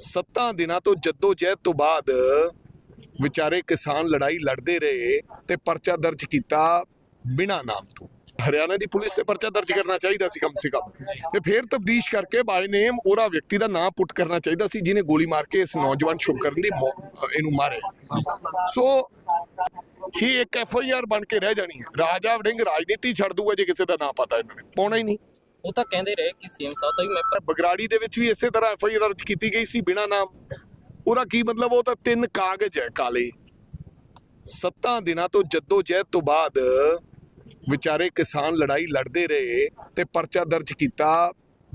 ਸੱਤਾਂ ਦਿਨਾਂ ਤੋਂ ਜੱਦੋ ਜਹਿਦ ਤੋਂ ਬਾਅਦ ਵਿਚਾਰੇ ਕਿਸਾਨ ਲੜਾਈ ਲੜਦੇ ਰਹੇ ਤੇ ਪਰਚਾ ਦਰਜ ਕੀਤਾ ਬਿਨਾ ਨਾਮ ਤੋਂ। ਹਰਿਆਣਾ ਦੀ ਪੁਲਿਸ ਤੇ ਪਰਚਾ ਦਰਜ ਕਰਨਾ ਚਾਹੀਦਾ ਸੀ ਕਮ ਸੇ ਕਮ। ਤੇ ਫਿਰ ਤਬਦੀਸ਼ ਕਰਕੇ ਬਾਈ ਨੇਮ ਉਹਦਾ ਵਿਅਕਤੀ ਦਾ ਨਾਮ ਪੁੱਟ ਕਰਨਾ ਚਾਹੀਦਾ ਸੀ ਜਿਹਨੇ ਗੋਲੀ ਮਾਰ ਕੇ ਇਸ ਨੌਜਵਾਨ ਸ਼ੁਭਕਰਨ ਦੀ ਇਹਨੂੰ ਮਾਰਿਆ। ਸੋ ਹੀ ਇੱਕ ਐਫ ਆਈ ਆਰ ਬਣ ਕੇ ਰਹਿ ਜਾਣੀ ਹੈ। ਰਾਜਾ ਵੜਿੰਗ ਰਾਜਨੀਤੀ ਛੱਡ ਦੂਗਾ ਜੇ ਕਿਸੇ ਦਾ ਨਾਂ ਪਤਾ ਇਹਨਾਂ ਨੇ। ਪਾਉਣਾ ਹੀ ਨਹੀਂ। ਉਹ ਤਾਂ ਕਹਿੰਦੇ ਰਹੇ ਕਿ ਸੀਐਮ ਸਾਹਿਬ ਤੋਂ ਹੀ ਮੈਂ ਪਰ ਬਗਰਾੜੀ ਦੇ ਵਿੱਚ ਵੀ ਇਸੇ ਤਰ੍ਹਾਂ ਐਫ ਆਈ ਆਰ ਕੀਤੀ ਗਈ ਸੀ ਬਿਨਾ ਨਾਮ। ਉਹਦਾ ਕੀ ਮਤਲਬ, ਉਹ ਤਾਂ ਤਿੰਨ ਕਾਗਜ਼ ਹੈ ਕਾਲੇ। ਸੱਤਾਂ ਦਿਨਾਂ ਤੋਂ ਜੱਦੋ ਜਹਿਦ ਤੋਂ ਬਾਅਦ ਵਿਚਾਰੇ ਕਿਸਾਨ ਲੜਾਈ ਲੜਦੇ ਰਹੇ ਤੇ ਪਰਚਾ ਦਰਜ ਕੀਤਾ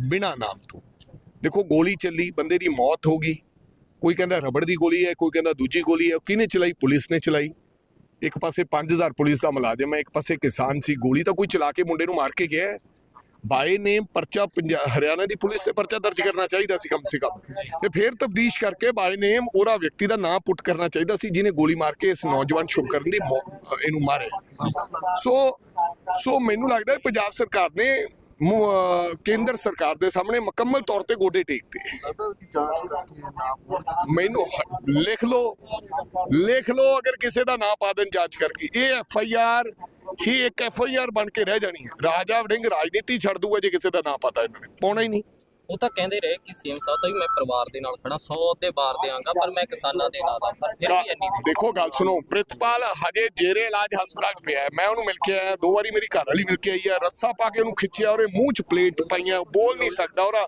ਬਿਨਾ ਨਾਮ ਤੋਂ। ਦੇਖੋ, ਗੋਲੀ ਚੱਲੀ, ਬੰਦੇ ਦੀ ਮੌਤ ਹੋ ਗਈ। ਕੋਈ ਕਹਿੰਦਾ ਰਬੜ ਦੀ ਗੋਲੀ ਹੈ, ਕੋਈ ਕਹਿੰਦਾ ਦੂਜੀ ਗੋਲੀ ਹੈ ਕਿਹਨੇ ਚਲਾਈ? ਪੁਲਿਸ ਨੇ ਚਲਾਈ। ਇੱਕ ਪਾਸੇ 5000 ਪੁਲਿਸ ਦਾ ਮੁਲਾਜ਼ਮ ਹੈ, ਇੱਕ ਪਾਸੇ ਕਿਸਾਨ ਸੀ, ਗੋਲੀ ਤਾਂ ਕੋਈ ਚਲਾ ਕੇ ਮੁੰਡੇ ਨੂੰ ਮਾਰ ਕੇ ਗਿਆ ਬਾਈ ਨੇਮ ਪਰਚਾ ਹਰਿਆਣਾ ਦੀ ਪੁਲਿਸ ਤੇ ਪਰਚਾ ਦਰਜ ਕਰਨਾ ਚਾਹੀਦਾ ਸੀ, ਕਮ ਸੇ ਕਮ। ਤੇ ਫਿਰ ਤਬਦੀਸ਼ ਕਰਕੇ ਬਾਈ ਨੇਮ ਉਹਦਾ ਵਿਅਕਤੀ ਦਾ ਨਾਮ ਪੁੱਟ ਕਰਨਾ ਚਾਹੀਦਾ ਸੀ, ਜਿਹਨੇ ਗੋਲੀ ਮਾਰ ਕੇ ਇਸ ਨੌਜਵਾਨ ਸ਼ੁਭਕਰਨ ਦੀ ਇਹਨੂੰ ਮਾਰਿਆ। ਸੋ ਸੋ ਮੈਨੂੰ ਲੱਗਦਾ ਪੰਜਾਬ ਸਰਕਾਰ ਨੇ ਕੇਂਦਰ ਸਰਕਾਰ ਦੇ ਸਾਹਮਣੇ ਮੁਕੰਮਲ ਤੌਰ ਤੇ ਗੋਡੇ ਟੇਕਤੇ ਮੈਨੂੰ ਲਿਖ ਲਓ ਲਿਖ ਲਓ ਅਗਰ ਕਿਸੇ ਦਾ ਨਾਂ ਪਾ ਦੇਣ ਜਾਂਚ ਕਰਕੇ। ਇਹ ਐਫ ਆਈ ਆਰ ਹੀ ਇੱਕ ਐਫ ਆਈ ਆਰ ਬਣ ਕੇ ਰਹਿ ਜਾਣੀ ਹੈ। ਰਾਜਾ ਵੜਿੰਗ ਰਾਜਨੀਤੀ ਛੱਡ ਦੂਗਾ ਜੇ ਕਿਸੇ ਦਾ ਨਾਂ ਪਤਾ ਇਹਨਾਂ ਨੇ। ਪਾਉਣਾ ਹੀ ਨਹੀਂ। ਉਹ ਤਾਂ ਕਹਿੰਦੇ ਰਹੇ ਕਿ ਸੀਐਮ ਸਾਹਿਬ ਤੋਂ ਹੀ ਮੈਂ ਪਰਿਵਾਰ ਦੇ ਨਾਲ ਖੜਾ 100 ਦੇ ਬਾਰ ਦੇਾਂਗਾ ਪਰ ਮੈਂ ਕਿਸਾਨਾਂ ਦੇ ਨਾਲ ਆ ਪਰ ਫਿਰ ਵੀ ਇੰਨੀ ਦੇਖੋ ਗੱਲ ਸੁਣੋ ਪ੍ਰਿਤਪਾਲ ਹਜੇ ਜੇਰੇ ਇਲਾਜ ਹਸਪਤਾਲ 'ਚ ਪਿਆ ਹੈ। ਮੈਂ ਉਹਨੂੰ ਮਿਲ ਕੇ ਆਇਆ ਦੋ ਵਾਰੀ ਮੇਰੀ ਘਰ ਵਾਲੀ ਮਿਲ ਕੇ ਆਈ ਹੈ। ਰੱਸਾ ਪਾ ਕੇ ਉਹਨੂੰ ਖਿੱਚਿਆ ਉਹਦੇ ਮੂੰਹ 'ਚ ਪਲੇਟ ਪਾਈਆਂ ਉਹ ਬੋਲ ਨਹੀਂ ਸਕਦਾ। ਉਹਦਾ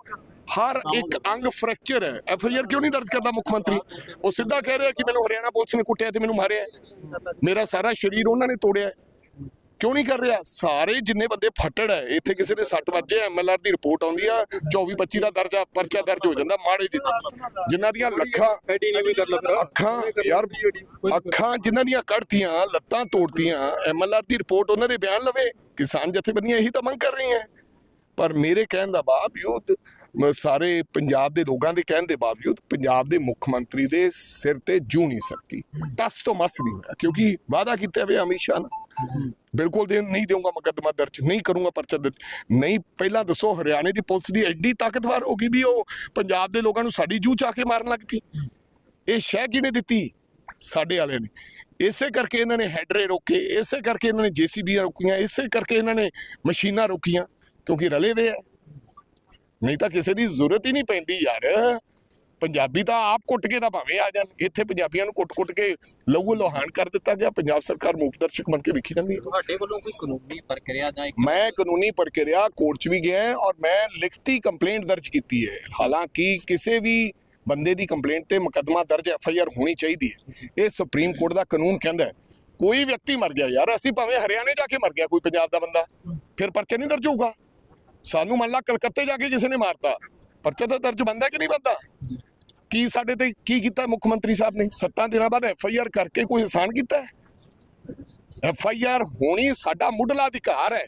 ਹਰ ਇੱਕ ਅੰਗ ਫ੍ਰੈਕਚਰ ਹੈ। ਐਫ ਆਈ ਆਰ ਕਿਉਂ ਨਹੀਂ ਦਰਜ ਕਰਦਾ ਮੁੱਖ ਮੰਤਰੀ? ਉਹ ਸਿੱਧਾ ਕਹਿ ਰਿਹਾ ਕਿ ਮੈਨੂੰ ਹਰਿਆਣਾ ਪੁਲਿਸ ਨੇ ਕੁੱਟਿਆ ਤੇ ਮੈਨੂੰ ਮਾਰਿਆ। ਮੇਰਾ ਸਾਰਾ ਸਰੀਰ ਉਹਨਾਂ ਨੇ ਤੋੜਿਆ। ਕਿਉਂ ਨਹੀਂ ਕਰ ਰਿਹਾ? ਸਾਰੇ ਜਿੰਨੇ ਬੰਦੇ ਫੱਟੜ ਹੈ ਇੱਥੇ ਕਿਸੇ ਦੇ ਸੱਟ ਵੱਜੇ ਐਮਐਲਆਰ ਦੀ ਰਿਪੋਰਟ ਆਉਂਦੀ ਆ 24 25 ਦਾ ਦਰਜਾ ਪਰਚਾ ਦਰਜ ਹੋ ਜਾਂਦਾ ਮਾੜੇ ਜਿਹੇ ਜਿਨ੍ਹਾਂ ਦੀਆਂ ਲੱਖਾਂ ਅੱਖਾਂ ਯਾਰ ਅੱਖਾਂ ਜਿਨ੍ਹਾਂ ਦੀਆਂ ਕੱਢਤੀਆਂ ਲੱਤਾਂ ਤੋੜਤੀਆਂ ਐਮਐਲਆਰ ਦੀ ਰਿਪੋਰਟ ਉਹਨਾਂ ਦੇ ਬਿਆਨ ਲਵੇ। ਕਿਸਾਨ ਜਥੇਬੰਦੀਆਂ ਇਹੀ ਤਾਂ ਮੰਗ ਕਰ ਰਹੀਆਂ। ਪਰ ਮੇਰੇ ਕਹਿਣ ਦਾ ਬਾਵਜੂਦ ਸਾਰੇ ਪੰਜਾਬ ਦੇ ਲੋਕਾਂ ਦੇ ਕਹਿਣ ਦੇ ਬਾਵਜੂਦ ਪੰਜਾਬ ਦੇ ਮੁੱਖ ਮੰਤਰੀ ਦੇ ਸਿਰ ਤੇ ਜੂ ਨਹੀਂ ਸਕਦੀ। ਟਸ ਤੋਂ ਮਸ ਨਹੀਂ ਹੋਇਆ ਕਿਉਂਕਿ ਵਾਅਦਾ ਕੀਤਾ ਵੇ ਅਮਿਤ ਸ਼ਾਹ ਨਾਲ। ਬਿਲਕੁਲ ਦੇ ਨਹੀਂ ਦੇਵਾਂਗਾ ਮੁਕੱਦਮਾ ਦਰਜ, ਨਹੀਂ ਕਰੂੰਗਾ ਪਰਚਾ ਦਰਜ। ਨਹੀਂ, ਪਹਿਲਾਂ ਦੱਸੋ, ਹਰਿਆਣੇ ਦੀ ਪੁਲਿਸ ਦੀ ਐਡੀ ਤਾਕਤਵਰ ਹੋ ਗਈ ਵੀ ਉਹ ਪੰਜਾਬ ਦੇ ਲੋਕਾਂ ਨੂੰ ਸਾਡੀ ਜੂ ਚਾ ਕੇ ਮਾਰਨ ਲੱਗ ਪਈ। ਇਹ ਸ਼ਹਿ ਕਿਹਨੇ ਦਿੱਤੀ? ਸਾਡੇ ਵਾਲਿਆਂ ਨੇ। ਇਸੇ ਕਰਕੇ ਇਹਨਾਂ ਨੇ ਹੈਡਰੇ ਰੋਕੇ, ਇਸੇ ਕਰਕੇ ਇਹਨਾਂ ਨੇ ਜੀਸੀਬੀਆਂ ਰੋਕੀਆਂ, ਇਸੇ ਕਰਕੇ ਇਹਨਾਂ ਨੇ ਮਸ਼ੀਨਾਂ ਰੋਕੀਆਂ, ਕਿਉਂਕਿ ਰਲੇ ਵੇ ਆ। ਨਹੀਂ ਤਾਂ ਕਿਸੇ ਦੀ ਜ਼ਰੂਰਤ ਹੀ ਨਹੀਂ ਪੈਂਦੀ ਯਾਰ। ਪੰਜਾਬੀ ਤਾਂ ਆਪ ਕੁੱਟ ਕੇ ਤਾਂ ਭਾਵੇਂ ਆ ਜਾਣ ਇੱਥੇ ਪੰਜਾਬੀਆਂ ਨੂੰ ਕੁੱਟ-ਕੁੱਟ ਕੇ ਲਹੂ ਲੋਹਾਨ ਕਰ ਦਿੱਤਾ ਗਿਆ ਪੰਜਾਬ ਸਰਕਾਰ ਮੂਕ ਦਰਸ਼ਕ ਬਣ ਕੇ ਵਿਖੀ ਜਾਂਦੀ ਹੈ। ਤੁਹਾਡੇ ਵੱਲੋਂ ਕੋਈ ਕਾਨੂੰਨੀ ਪ੍ਰਕਿਰਿਆ ਜਾਂ ਇੱਕ ਮੈਂ ਕਾਨੂੰਨੀ ਪ੍ਰਕਿਰਿਆ ਕੋਰਟ 'ਚ ਵੀ ਗਿਆ ਹਾਂ ਔਰ ਮੈਂ ਲਿਖਤੀ ਕੰਪਲੇਂਟ ਦਰਜ ਕੀਤੀ ਹੈ। ਹਾਲਾਂਕਿ ਕਿਸੇ ਵੀ ਬੰਦੇ ਦੀ ਕੰਪਲੇਂਟ ਤੇ ਮੁਕੱਦਮਾ ਦਰਜ ਐਫ ਆਈ ਆਰ ਹੋਣੀ ਚਾਹੀਦੀ ਹੈ। ਇਹ ਸੁਪਰੀਮ ਕੋਰਟ ਦਾ ਕਾਨੂੰਨ ਕਹਿੰਦਾ ਕੋਈ ਵਿਅਕਤੀ ਮਰ ਗਿਆ ਯਾਰ ਅਸੀਂ ਭਾਵੇਂ ਹਰਿਆਣੇ ਜਾ ਕੇ ਮਰ ਗਿਆ ਕੋਈ ਪੰਜਾਬ ਦਾ ਬੰਦਾ ਫਿਰ ਪਰਚਾ ਨਹੀਂ ਦਰਜ ਹੋਊਗਾ। ਸਾਨੂੰ ਮੰਨ ਲਾ ਕਲਕੱਤੇ ਜਾ ਕੇ ਕਿਸੇ ਨੇ ਮਾਰਤਾ ਪਰਚਾ ਤਾਂ ਦਰਜ ਬੰਦਾ ਕਿ ਨਹੀਂ ਬੰਦਾ? ਕੀ ਸਾਡੇ ਤੇ ਕੀ ਕੀਤਾ ਮੁੱਖ ਮੰਤਰੀ ਸਾਹਿਬ ਨੇ? ਸੱਤਾਂ ਦਿਨਾਂ ਬਾਅਦ ਐਫ ਆਈ ਆਰ ਕਰਕੇ ਕੋਈ ਆਸਾਨ ਕੀਤਾ ਐਫ ਆਈ ਆਰ ਹੋਣੀ ਸਾਡਾ ਮੁੱਢਲਾ ਅਧਿਕਾਰ ਹੈ।